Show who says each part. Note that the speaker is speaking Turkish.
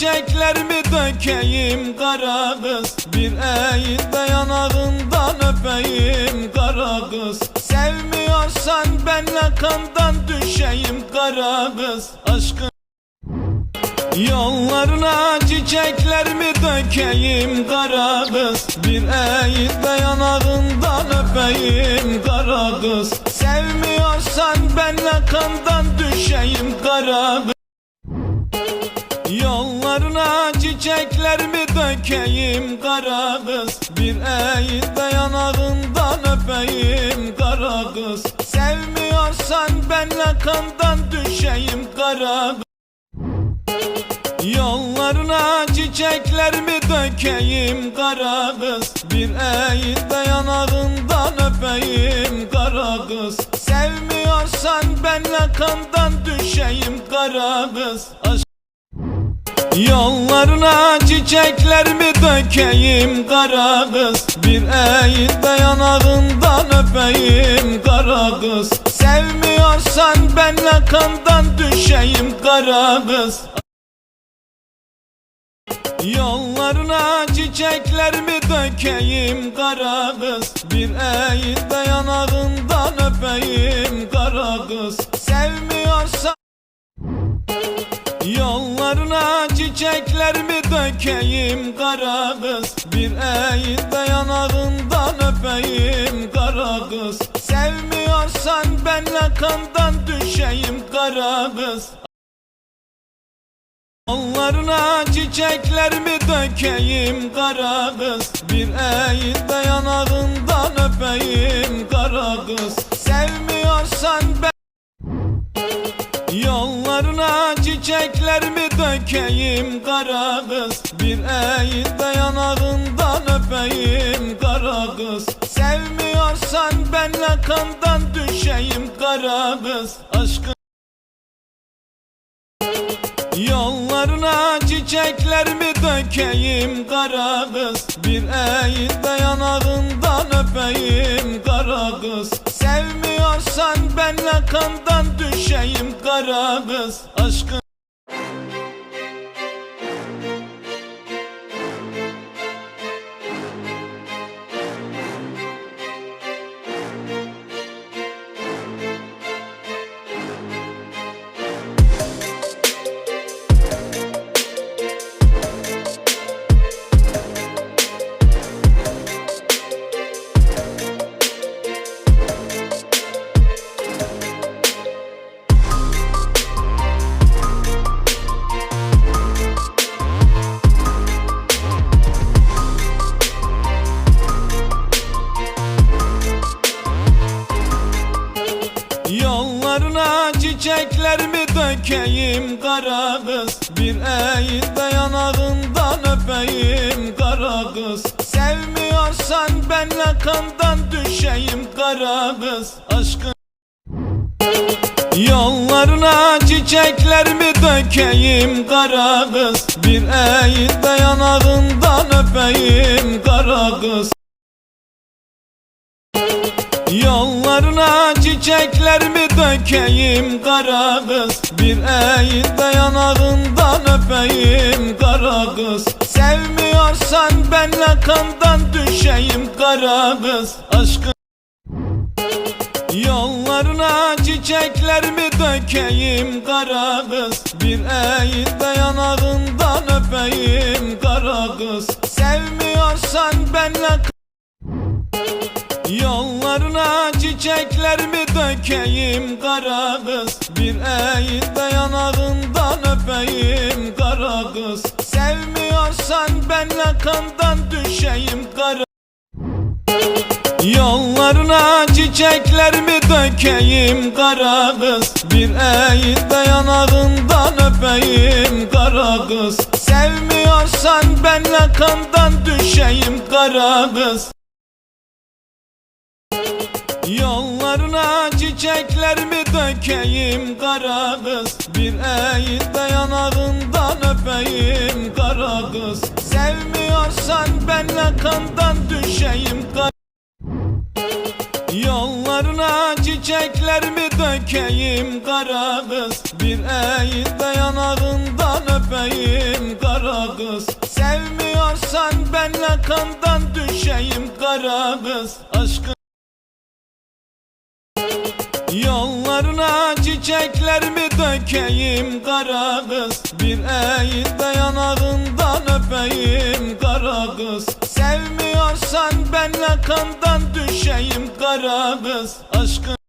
Speaker 1: çiçeklerimi dökeyim kara kız Bir eğil de yanağından öpeyim kara kız Sevmiyorsan benle kandan düşeyim kara kız Aşkın Yollarına çiçeklerimi dökeyim kara kız Bir eğil de yanağından öpeyim kara kız Sevmiyorsan benle kandan düşeyim kara kız Yollarına çiçeklerimi dökeyim kara kız Bir eğil de yanağından öpeyim kara kız Sevmiyorsan benle kandan düşeyim kara kız Yollarına çiçeklerimi dökeyim kara kız Bir eğil de yanağından öpeyim kara kız Sevmiyorsan benle kandan düşeyim kara kız Yollarına çiçeklerimi dökeyim kara kız Bir eğil de yanağından öpeyim kara kız Sevmiyorsan benle kandan düşeyim kara kız Yollarına çiçeklerimi dökeyim kara kız Bir eğil de yanağından öpeyim çiçeklerimi dökeyim kara kız? Bir eğil de yanağından öpeyim kara kız. Sevmiyorsan benle kandan düşeyim kara kız. Yollarına çiçeklerimi dökeyim kara kız? Bir eğil de yanağından öpeyim kara kız. Sevmiyorsan ben çiçeklerimi dökeyim kara kız. Bir eğil de yanağından öpeyim kara kız. Sevmiyorsan benle kandan düşeyim kara kız. Aşkın Yollarına çiçeklerimi dökeyim kara kız. Bir eğil de yanağından öpeyim kara kız. Sevmiyorsan benle kandan düşeyim kara kız çiçeklerimi dökeyim kara kız. Bir eğil de yanağından öpeyim kara kız. Sevmiyorsan benle kandan düşeyim kara kız. Aşkın Yollarına çiçeklerimi dökeyim kara kız. Bir eğil de yanağından öpeyim kara kız Yollarına çiçeklerimi dökeyim? Kara kız Bir eğil de yanağından öpeyim. Kara kız Sevmiyorsan benle kandan düşeyim. Kara kız Aşkın Yollarına çiçeklerimi dökeyim? Kara kız Bir eğil de yanağından öpeyim kara kız Sevmiyorsan benle Yollarına çiçeklerimi dökeyim kara kız Bir eğil de yanağından öpeyim kara kız Sevmiyorsan benle kandan düşeyim kara Yollarına çiçeklerimi dökeyim kara kız Bir eğil de yanağından öpeyim kara kız Sevmiyorsan benle kandan düşeyim kara kız Yollarına çiçeklerimi dökeyim kara kız Bir eğil de yanağından öpeyim kara kız Sevmiyorsan benle kandan düşeyim kara Yollarına çiçeklerimi dökeyim kara kız Bir eğil de yanağından öpeyim kara Sevmiyorsan benle kandan düşeyim kara kız Aşkın çiçeklerimi dökeyim kara kız. Bir eğilde yanağından öpeyim kara kız. Sevmiyorsan benle kandan düşeyim kara kız. Aşkın